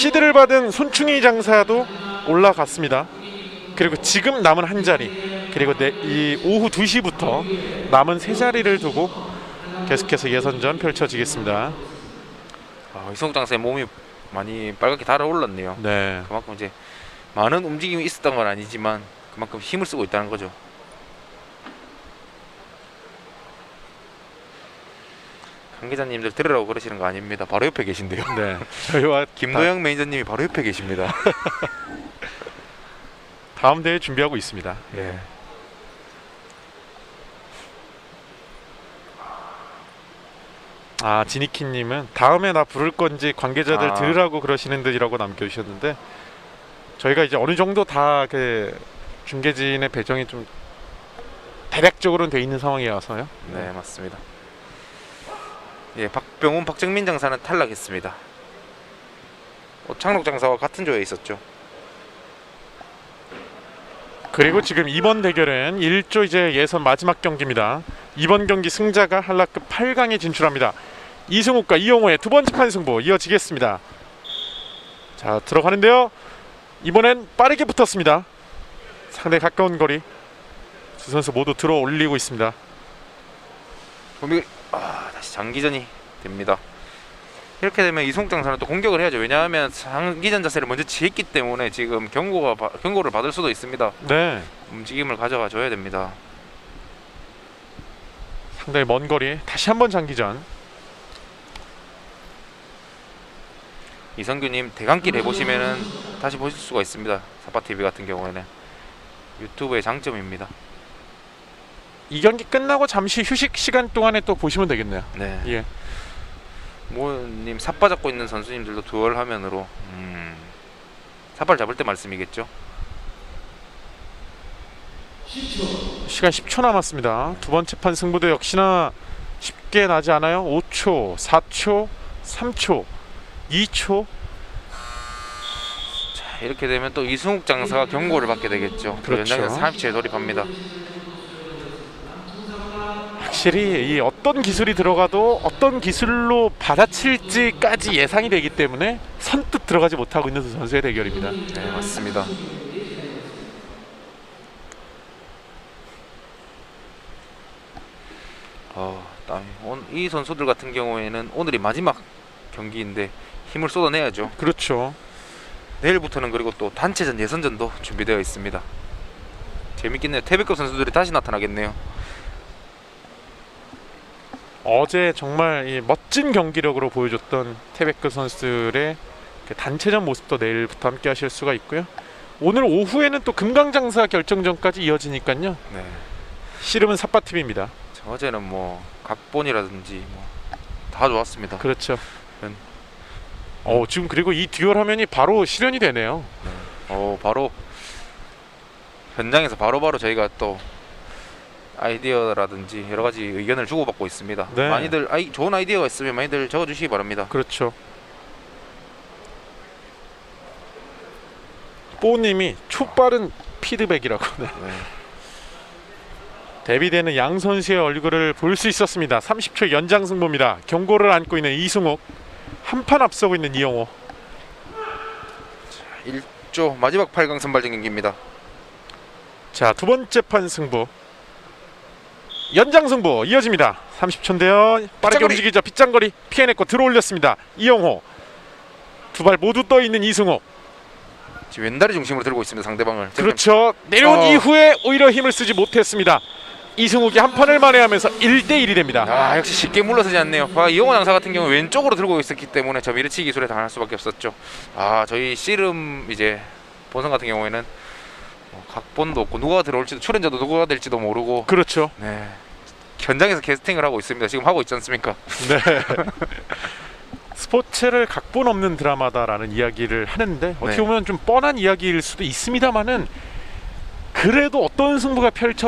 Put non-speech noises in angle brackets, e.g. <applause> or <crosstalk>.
시드를 받은 손충희 장사도 올라갔습니다. 그리고 지금 남은 한 자리 그리고 내, 이 오후 2시부터 남은 세 자리를 두고 계속해서 예선전 펼쳐지겠습니다. 아, 이성욱 장사의 몸이 많이 빨갛게 달아올랐네요. 네. 그만큼 이제 많은 움직임이 있었던 건 아니지만 그만큼 힘을 쓰고 있다는 거죠. 관계자님들 들으라고 그러시는 거 아닙니다. 바로 옆에 계신데요. 네. <laughs> 저희와 김도영 매니저님이 바로 옆에 계십니다. <laughs> 다음 대회 준비하고 있습니다. 예. 아 지니키님은 다음에 나 부를 건지 관계자들 아. 들으라고 그러시는 듯이라고 남겨주셨는데 저희가 이제 어느 정도 다 그 중계진의 배정이 좀 대략적으로는 돼 있는 상황이어서요. 네, 맞습니다. 예, 박병훈, 박정민 장사는 탈락했습니다. 오창록 장사와 같은 조에 있었죠. 그리고 지금 이번 대결은 1조 이제 예선 마지막 경기입니다. 이번 경기 승자가 한라급 8강에 진출합니다. 이승욱과 이용호의 두 번째 판 승부 이어지겠습니다. 자 들어가는데요. 이번엔 빠르게 붙었습니다. 상당히 가까운 거리. 두 선수 모두 들어 올리고 있습니다. 아, 다시 장기전이 됩니다. 이렇게 되면 이승욱 장사는 또 공격을 해야죠. 왜냐하면 장기전 자세를 먼저 취했기 때문에 지금 경고가 바- 경고를 받을 수도 있습니다. 네, 움직임을 가져가 줘야 됩니다. 상당히 먼 거리. 다시 한번 장기전. 이성규님 대강길 해보시면은 다시 보실 수가 있습니다. 사파 TV 같은 경우에는 유튜브의 장점입니다. 이 경기 끝나고 잠시 휴식 시간 동안에 또 보시면 되겠네요. 네. 예. 모님 삿바 잡고 있는 선수님들도 듀얼 화면으로 음, 삿발 잡을 때 말씀이겠죠. 시간 10초 남았습니다. 두 번째 판 승부도 역시나 쉽게 나지 않아요. 5초, 4초, 3초, 2초. 자, 이렇게 되면 또 이승욱 장사가 경고를 받게 되겠죠. 그 그렇죠. 연장에서 30초에 돌입합니다. 확실히 이 어떤 기술이 들어가도 어떤 기술로 받아칠지까지 예상이 되기 때문에 선뜻 들어가지 못하고 있는 두 선수의 대결입니다. 네, 맞습니다. 어, 땀이. 온- 이 선수들 같은 경우에는 오늘이 마지막 경기인데 힘을 쏟아내야죠. 그렇죠. 내일부터는 그리고 또 단체전 예선전도 준비되어 있습니다. 재밌겠네요. 태백급 선수들이 다시 나타나겠네요. 어제 정말 이 멋진 경기력으로 보여줬던 태백급 선수들의 그 단체전 모습도 내일부터 함께 하실 수가 있고요. 오늘 오후에는 또 금강장사 결정전까지 이어지니까요. 네. 씨름은 삿바팀입니다. 저 어제는 뭐 각본이라든지 뭐 다 좋았습니다. 그렇죠. 음. 어 지금 그리고 이 듀얼 화면이 바로 실현이 되네요. 어 바로 현장에서 바로바로 저희가 또 아이디어라든지 여러 가지 의견을 주고받고 있습니다. 네. 많이들 아이 좋은 아이디어가 있으면 많이들 적어주시기 바랍니다. 그렇죠. 뽀님이 초빠른 피드백이라고. <laughs> 네. 네. 데뷔되는 양 선 수의 얼굴을 볼 수 있었습니다. 30초 연장 승부입니다. 경고를 안고 있는 이승욱, 한 판 앞서고 있는 이영호. 1조 마지막 8강 선발전 경기입니다. 자, 두 번째 판 승부. 연장 승부 이어집니다. 30초인데요. 빠르게 빗장거리. 움직이죠. 빗장거리 피해냈고 들어올렸습니다. 이영호. 두 발 모두 떠 있는 이승욱. 지금 왼다리 중심으로 들고 있습니다. 상대방을. 그렇죠. 내려온 어. 이후에 오히려 힘을 쓰지 못했습니다. 이승욱이 한 판을 만회하면서 1대 1이 됩니다. 아 역시 쉽게 물러서지 않네요. 아, 이용호 장사 같은 경우 왼쪽으로 들고 있었기 때문에 저 미르치 기술에 당할 수밖에 없었죠. 아 저희 씨름 이제 본선 같은 경우에는 뭐 각본도 없고 누가 들어올지도 출연자도 누가 될지도 모르고 그렇죠. 네 현장에서 캐스팅을 하고 있습니다. 지금 하고 있지 않습니까? 네. <laughs> 스포츠를 각본 없는 드라마다라는 이야기를 하는데 어떻게 네. 보면 좀 뻔한 이야기일 수도 있습니다만은 그래도 어떤 승부가 펼쳐지